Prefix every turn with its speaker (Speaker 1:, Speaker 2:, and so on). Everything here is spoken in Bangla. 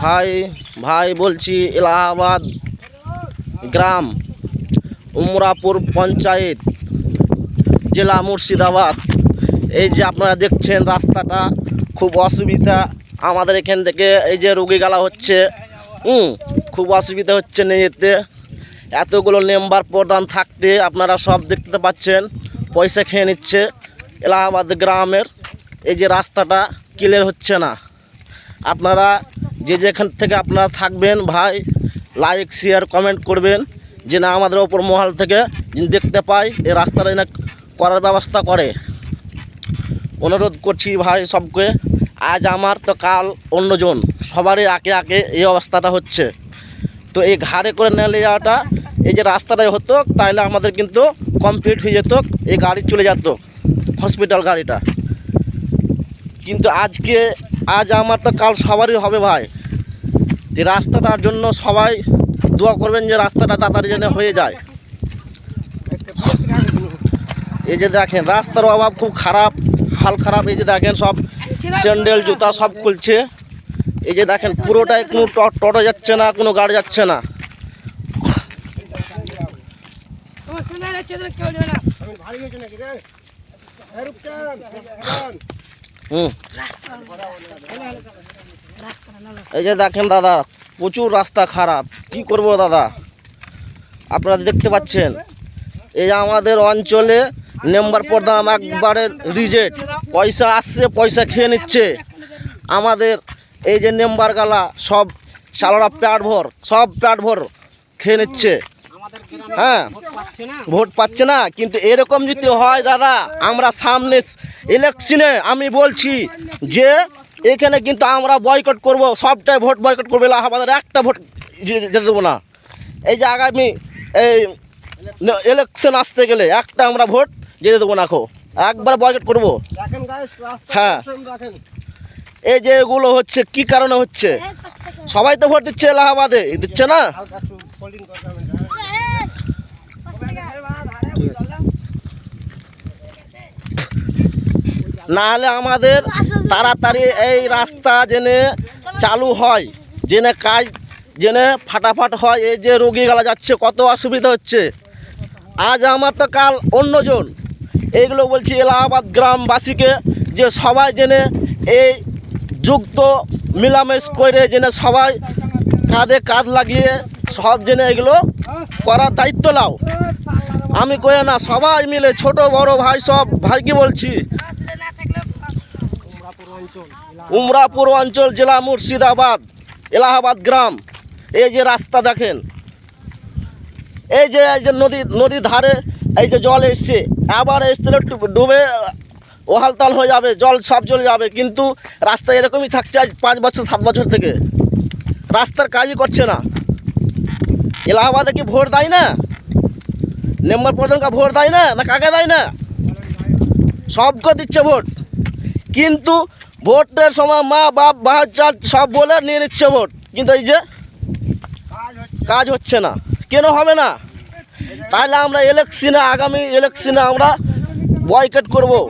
Speaker 1: ভাই ভাই বলছি, এলাহাবাদ গ্রাম, উমরাপুর পঞ্চায়েত, জেলা মুর্শিদাবাদ। এই যে আপনারা দেখছেন রাস্তাটা, খুব অসুবিধা। আমাদের এখান থেকে এই যে রুগী গালা হচ্ছে, হুম, খুব অসুবিধা হচ্ছে নিয়ে যেতে এতগুলো মেম্বার প্রধান থাকতে আপনারা সব দেখতে পাচ্ছেন, পয়সা খেয়ে নিচ্ছে এলাহাবাদ গ্রামের। এই যে রাস্তাটা ক্লিয়ার হচ্ছে না। আপনারা যে যেখান থেকে আপনারা থাকবেন ভাই লাইক শেয়ার কমেন্ট করবেন, যে না আমাদের ওপর মহল থেকে দেখতে পাই এই রাস্তাটা যেন করার ব্যবস্থা করে। অনুরোধ করছি ভাই সবকে, আজ আমার তো কাল অন্যজন, সবারই আঁকে আঁকে এই অবস্থাটা হচ্ছে। তো এই ঘাড়ে করে নিয়ে যাওয়াটা, এই যে রাস্তাটাই হতো তাহলে আমাদের কিন্তু কমপ্লিট হয়ে যেত, এই গাড়ি চলে যেত হসপিটাল গাড়িটা। কিন্তু আজকে আজ আমার তো কাল সবারই হবে ভাই। যে রাস্তাটার জন্য সবাই দোয়া করবেন যে রাস্তাটা তাড়াতাড়ি যেন হয়ে যায়। এই যে দেখেন রাস্তার অভাব খুব খারাপ হাল খারাপ। এই যে দেখেন সব স্যান্ডেল জুতা সব খুলছে। এই যে দেখেন পুরোটাই কোনো ট- টোটো যাচ্ছে না কোনো গাড়ি যাচ্ছে না।
Speaker 2: কেউ না
Speaker 1: এই যে দেখেন দাদা, প্রচুর রাস্তা খারাপ। কি করব দাদা? আপনারা দেখতে পাচ্ছেন। এই যে আমাদের অঞ্চলে নেম্বার প্রধান একবারে রিজেক্ট। পয়সা আসছে, পয়সা খেয়ে নিচ্ছে। আমাদের এই যে নেম্বার গালা সব সালারা প্যাট ভর, সব প্যাট ভর খেয়ে নিচ্ছে। হ্যাঁ ভোট পাচ্ছে না। কিন্তু এরকম যদি হয় দাদা, আমরা সামনে ইলেকশনে আমি বলছি যে এখানে কিন্তু আমরা বয়কট করব সবটাই ভোট বয়কট করব এলাহাবাদের একটা ভোট যেতে দেবো না। এই যে আগামী এই ইলেকশন আসতে গেলে একটা আমরা ভোট যেতে দেবো না খো। একবার বয়কট করব। হ্যাঁ। এই যে এগুলো হচ্ছে কি কারণে হচ্ছে? সবাই তো ভোট দিচ্ছে এলাহাবাদে দিচ্ছে না? না হলে আমাদের তাড়াতাড়ি এই রাস্তা জেনে চালু হয়, জেনে কাজ জেনে ফাটাফাট হয়, এই যে রোগীগুলা যাচ্ছে, কত অসুবিধা হচ্ছে। আজ আমার তো কাল অন্যজন। এইগুলো বলছি এলাহাবাদ গ্রামবাসীকে যে সবাই জেনে এই যুক্ত মিলামেশ করে জেনে সবাই কাঁধে কাঁধ লাগিয়ে সব জেনে এগুলো করার দায়িত্ব নাও। আমি কয়ে না, সবাই মিলে ছোট, বড় ভাই সব ভাইকে বলছি? উমরাপুর অঞ্চল জেলা মুর্শিদাবাদ, এলাহাবাদ গ্রাম। এই যে রাস্তা দেখেন, এই যে এই যে নদী নদীর ধারে এই যে জল এসছে, আবার এসতে ডুবে ওহালতাল হয়ে যাবে, জল সব চলে যাবে, কিন্তু রাস্তা এরকমই থাকছে আজ পাঁচ বছর, সাত বছর থেকে। রাস্তার কাজই করছে না। এলাহাবাদে কি ভোট দেয় না? মেম্বার প্রধানকে ভোট দেয় না? না কাকে দেয় না? সবকে দিচ্ছে ভোট। কিন্তু ভোটের সময় মা বাপ বাচ্চা সব বলে নিয়ে নিচ্ছে ভোট। কিন্তু এই যে কাজ হচ্ছে। না। কেন হবে না? তাহলে আমরা ইলেকশনে আগামী ইলেকশনে আমরা বয়কট করব।